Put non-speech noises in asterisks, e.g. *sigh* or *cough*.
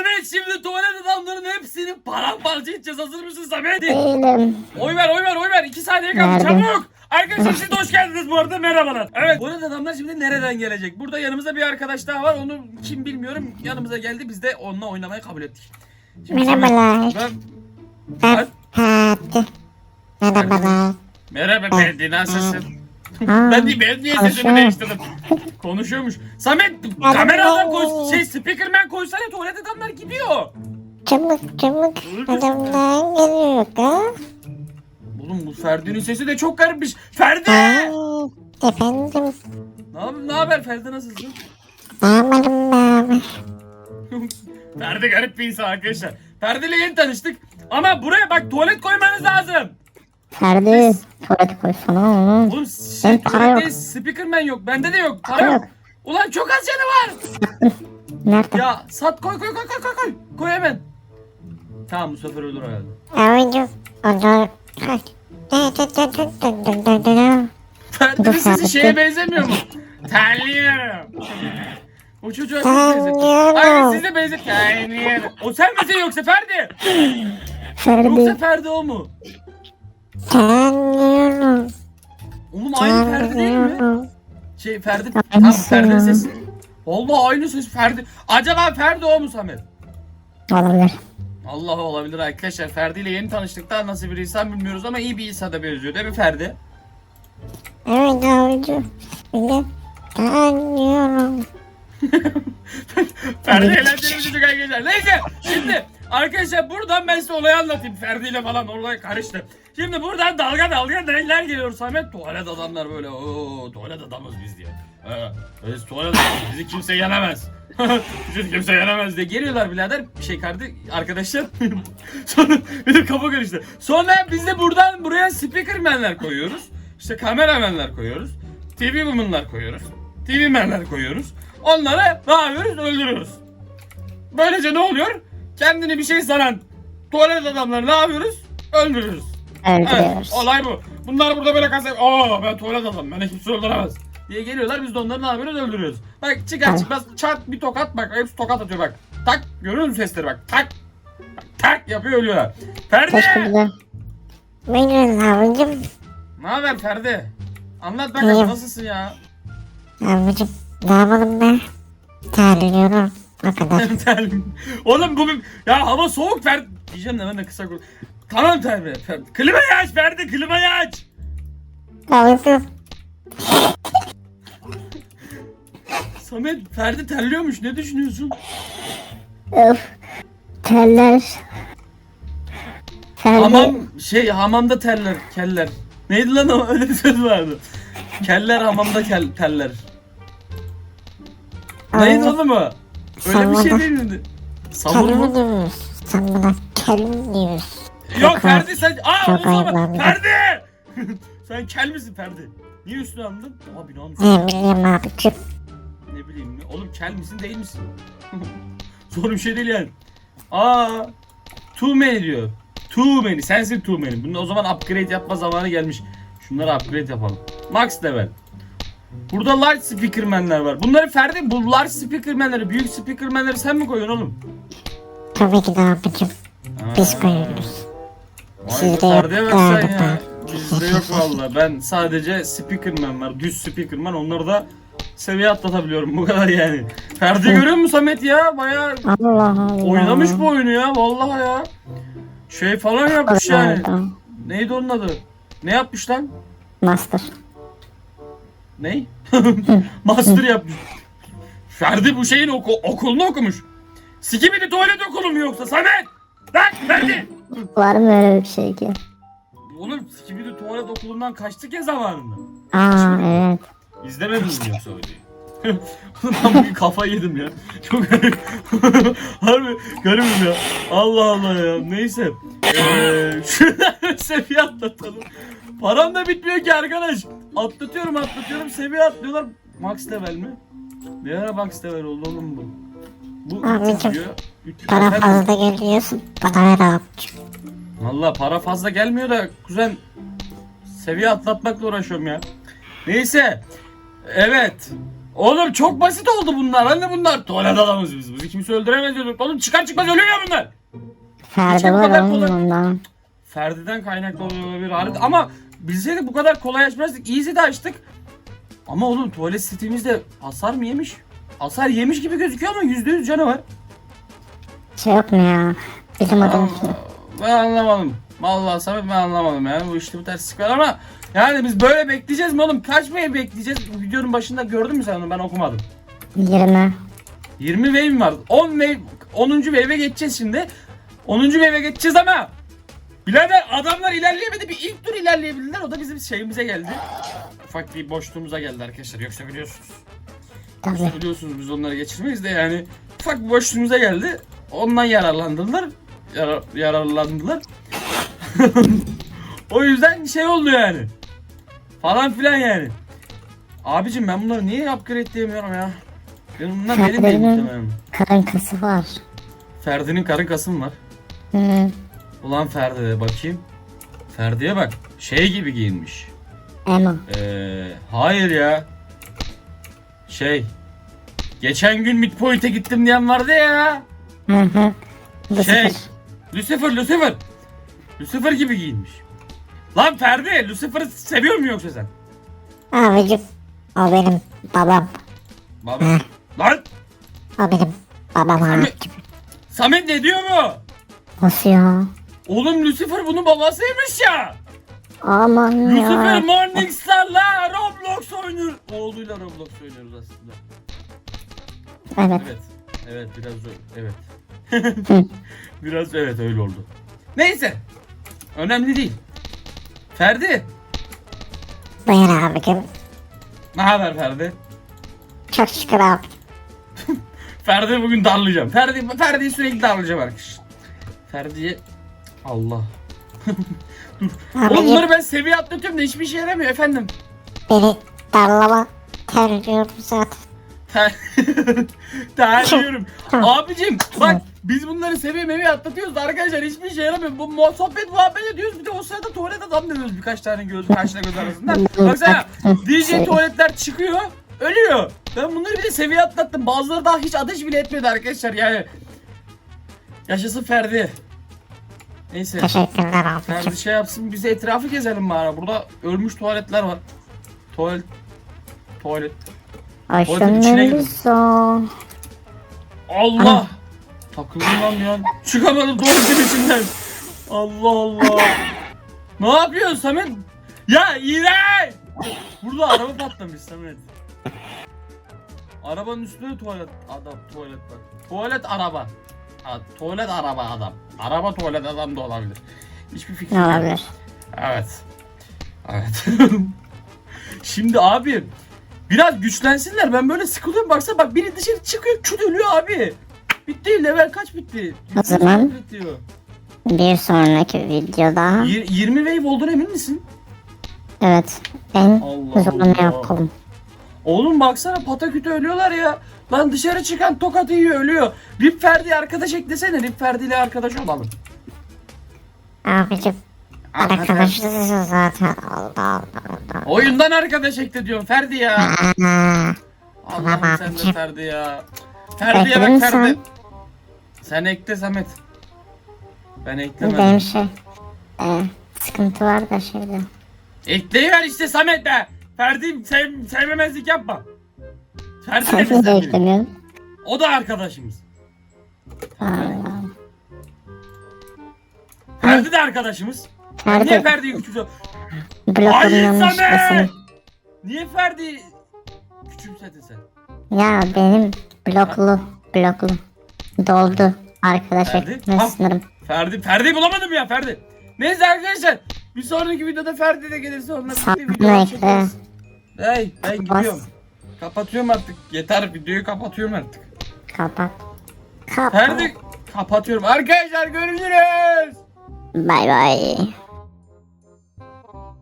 Samet şimdi tuvalet adamların hepsini paramparça edeceğiz. Hazır mısın Samet? Değilim. Oy ver oy ver oy ver. 2 saniye kaldı Nerede? çabuk. Arkadaşlar de hoş geldiniz bu arada merhabalar. Evet bu arada adamlar şimdi nereden gelecek? Burada yanımızda bir arkadaş daha var. Onu kim bilmiyorum. Yanımıza geldi. Biz de onunla oynamayı kabul ettik. Şimdi Samet- Merhabalar. Ben- Ben Hadi. Merhabalar. Merhaba Ferdi nasılsın? Ben değil ben niye sesimi konuşuyor. değiştirdim? Konuşuyormuş. Samet kameradan koy şey speakerman koysana tuvalet adamlar gidiyor. Çabuk çabuk. Adamlar geliyor ha. Oğlum bu Ferdi'nin sesi de çok garipmiş. Ferdi! Ay, efendim. Ne haber, ne haber Ferdi nasılsın? Ne yapalım be abi? *laughs* Ferdi garip bir insan arkadaşlar. Ferdi ile yeni tanıştık. Ama buraya bak tuvalet koymanız lazım. Ferdi tuvalet koy sana onu. Oğlum şey, Benim para yok. Speakerman yok. Bende de yok. Para, para yok. yok. Ulan çok az canı var. Nerede? Ya sat koy koy koy koy koy koy. Koy hemen. Tamam bu sefer olur herhalde. Oyuncu. Ondan. Ferdi'nin sesi şeye benzemiyor mu? Terliyorum. O çocuğa çok benziyor. Aynen siz de benziyor. Terliyorum. O sen misin yoksa Ferdi? Ferdi. Yoksa Ferdi o mu? Tanıyorum. Oğlum aynı Ferdi değil mi? Şey Ferdi. Tamam Ferdi'nin sesi. Vallahi aynı ses Ferdi. Acaba Ferdi o mu Samet? Olabilir. Allah olabilir arkadaşlar. Ferdi ile yeni tanıştık da nasıl bir insan bilmiyoruz ama iyi bir insana benziyor değil mi Ferdi? Evet. Bir de tanıyorum. *laughs* Ferdi eğlenceli bir çocuk arkadaşlar. Neyse şimdi arkadaşlar buradan ben size olayı anlatayım. Ferdi ile falan olay karıştı. Şimdi buradan dalga dalga neler geliyor Samet? Tuvalet adamlar böyle ooo tuvalet adamız biz diye. Ee, biz tuvalet adamız bizi kimse yenemez. *laughs* bizi kimse yenemez diye geliyorlar birader. Bir şey kardı arkadaşlar. *laughs* Sonra bir de kafa karıştı. Sonra biz de buradan buraya speakermenler koyuyoruz. İşte kameramenler koyuyoruz. TV woman'lar koyuyoruz. TV menler koyuyoruz. Onları ne yapıyoruz? Öldürüyoruz. Böylece ne oluyor? Kendini bir şey sanan tuvalet adamları ne yapıyoruz? Öldürüyoruz. Evet, Öldürüyoruz. olay bu. Bunlar burada böyle kasa... Aa ben tuvalet adamım. Beni kimse öldüremez. Diye geliyorlar biz de onları ne yapıyoruz? Öldürüyoruz. Bak çıkar Tamam. çıkmaz çat bir tokat bak. Hepsi tokat atıyor bak. Tak görüyor musun sesleri bak. Tak. Bak, tak yapıyor ölüyorlar. Ferdi! Teşekkürler. Buyurun yavrucuğum. Ne haber Ferdi? Anlat bakalım İyiyim. nasılsın ya? Yavrucuğum. Ne yapalım be? Terliyorum. O kadar. Terlim. Oğlum bu bir... Ya hava soğuk Ferdi. Diyeceğim de ben de kısa kur. Tamam. Ferdi. Klimayı aç Ferdi klimayı aç. Yavrucuğum. Samet Ferdi terliyormuş ne düşünüyorsun? Öf. Teller. Ferdi. Hamam şey hamamda terler keller. Neydi lan o *laughs* öyle bir söz vardı. Keller hamamda kel, teller. Neydi oğlum o? Öyle bir şey değil miydi? Savur mu? diyoruz. Sen bana kelim diyorsun. Yok Çok Ferdi sen... Aa çok o zaman ayıplandı. Ferdi! *laughs* sen kel misin Ferdi? Niye üstüne alındın? Abi ne olmuş? Ne bileyim abicim. Ne bileyim mi? Oğlum kel misin değil misin? *laughs* Zor bir şey değil yani. Aa, too many diyor. Too many. Sensin too many. Bunun o zaman upgrade yapma zamanı gelmiş. Şunları upgrade yapalım. Max level. Burada large speakermenler var. Bunları Ferdi bu large speakermenleri, büyük speakermenleri sen mi koyuyorsun oğlum? Tabii ki de abicim. Biz koyuyoruz. Sizde yok galiba. Bizde yok valla. Ben sadece speakerman var. Düz speakerman. Onları da seviye atlatabiliyorum. Bu kadar yani. Ferdi görüyor musun Samet ya? Bayağı Allah Allah. Oynamış bu oyunu ya vallahi ya. Şey falan yapmış yani. Neydi onun adı? Ne yapmış lan? Master. Ney? *laughs* Master yapmış. Ferdi bu şeyin oku okulunu okumuş. Sikimidi tuvalet okulu mu yoksa Samet? Lan Ferdi! Var mı öyle bir şey ki? Oğlum Sikimidi tuvalet okulundan kaçtık ya zamanında. Aa evet. İzlemedin mi yoksa? Oğlum *laughs* ben bugün kafa yedim ya. Çok garip. *laughs* Harbi garibim ya. Allah Allah ya. Neyse. Eee şuradan *laughs* seviye atlatalım. Param da bitmiyor ki arkadaş. Atlatıyorum atlatıyorum seviye atlıyorlar. Max level mi? Ne ara max level oldu oğlum bu? Bu Abi 300 çok diyor. 300 Para fazla geliyorsun. Bana ver abicim. Valla para fazla gelmiyor da kuzen seviye atlatmakla uğraşıyorum ya. Neyse. Evet. Oğlum çok basit oldu bunlar. Hani bunlar? Tuvalet adamız biz. Bizi kimse öldüremez diyorduk. Oğlum çıkar çıkmaz ölüyor bunlar. Ferdi var oğlum bundan. Ferdi'den kaynaklı olabilir. Ama bilseydik bu kadar kolay açmazdık. Easy de açtık. Ama oğlum tuvalet sitemizde hasar mı yemiş? Hasar yemiş gibi gözüküyor ama %100 canı var. Şey yok mu ya? Bizim. Allah, Ben anlamadım. Vallahi Samet ben anlamadım yani bu işte bu terslik var ama yani biz böyle bekleyeceğiz mi oğlum? Kaç wave bekleyeceğiz? Videonun başında gördün mü sen onu? Ben okumadım. 20. 20 wave var. 10 wave 10. wave'e geçeceğiz şimdi. 10. wave'e geçeceğiz ama Birader adamlar ilerleyemedi bir ilk tur ilerleyebildiler o da bizim şeyimize geldi. Ufak bir boşluğumuza geldi arkadaşlar yoksa biliyorsunuz. Yoksa biliyorsunuz biz onları geçirmeyiz de yani ufak bir boşluğumuza geldi. Ondan yararlandılar. Yarar, yararlandılar. *laughs* o yüzden şey oldu yani. Falan filan yani. Abicim ben bunları niye upgrade diyemiyorum ya? Benim bunlar benim değil muhtemelen. karın kası var. Ferdi'nin karın kası mı var? Hı. Ulan Ferdi'ye bakayım. Ferdi'ye bak. Şey gibi giyinmiş. Emo. Ee, hayır ya. Şey. Geçen gün Midpoint'e gittim diyen vardı ya. Hı hı. Şey. sıfır. Lucifer, Lucifer. Lucifer gibi giyinmiş. Lan Ferdi, Lucifer'ı seviyor mu yoksa sen? Abicim. O benim babam. Baba. Lan O benim babam Samet, abicim. Samet ne diyor mu? Nasıl ya? Oğlum Lucifer bunun babasıymış ya. Aman Lucifer ya. Morningstar'la Roblox oynuyor. Oğluyla Roblox oynuyoruz aslında. Evet. Evet. Evet biraz öyle. Evet. *laughs* Biraz evet öyle oldu. Neyse. Önemli değil. Ferdi. Buyur abicim. Ne haber Ferdi? Çok şükür abi. *laughs* Ferdi bugün darlayacağım. Ferdi Ferdi'yi sürekli darlayacağım arkadaşlar. Ferdi'ye Allah. *laughs* Abicim bunları ben seviye atlatıyorum da hiçbir şey yaramıyor efendim. beni darlama terliyorum zaten. Ter- *laughs* Terliyorum. Abicim bak biz bunları seviye meviye atlatıyoruz da arkadaşlar hiçbir şey yaramıyor. Bu mu- sohbet muhabbet ediyoruz bir de o sırada tuvalet adam demiyoruz birkaç tane göz karşına göz arasında. Baksana *laughs* DJ tuvaletler çıkıyor ölüyor. Ben bunları bir de seviye atlattım. Bazıları daha hiç ateş bile etmedi arkadaşlar yani. Yaşasın Ferdi. Neyse. Teşekkürler abicim. Ferdi şey yapsın bize etrafı gezelim bari. Burada ölmüş tuvaletler var. Tuvalet. Tuvalet. Tuvaletin içine girdim. Aşınırsa. Allah! Takıldım lan ya. Çıkamadım tuvaletin içinden. Allah Allah. ne yapıyorsun Samet? Ya iğrenç! Burada araba patlamış Samet. Arabanın üstünde tuvalet adam tuvalet var. Tuvalet araba. Ha, tuvalet araba adam. Araba tuvalet adam da olabilir. Hiçbir fikrim yok. olabilir? Evet. Evet. *laughs* Şimdi abi biraz güçlensinler. Ben böyle sıkılıyorum. Baksana bak biri dışarı çıkıyor küt ölüyor abi. Bitti level kaç bitti? O zaman-. Bir sonraki videoda. Yir- 20 wave olduğuna emin misin? Evet. En Allah zorunu Allah. yapalım. Oğlum baksana pataküte ölüyorlar ya. Lan dışarı çıkan tokat yiyor ölüyor. Rip Ferdi arkadaş eklesene. Rip Ferdi ile arkadaş olalım. Abicim. Arkadaşız zaten. Allah Allah Allah. Oyundan arkadaş ekle diyorum Ferdi ya. Aa, Allah'ım sen de abicim. Ferdi ya. Ferdi'ye bak Ferdi. sen. Sen ekle Samet. Ben eklemedim. benim şey. E, sıkıntı var da şeyde. Ekleyiver işte Samet be. Ferdi sev, sevmemezlik yapma. Ferdi de Sen eklemiyorsun. O da arkadaşımız. Allah. Ferdi de arkadaşımız. Ferdi. Niye Ferdi'yi küçümsüyorsun? Blokum Hayır yanlış Samet! basın. Niye Ferdi küçümsedin sen? Ya benim bloklu. Bloklu. Doldu. Arkadaş Ferdi? Ha. sınırım. Ferdi, Ferdi bulamadım ya Ferdi. Neyse arkadaşlar. Bir sonraki videoda Ferdi de gelirse onunla Sağ birlikte video çekeriz. Hey ben Bas. gidiyorum. Kapatıyorum artık. Yeter videoyu kapatıyorum artık. Kapat. Kapat. Ferdi kapatıyorum. Arkadaşlar görüşürüz. Bay bay.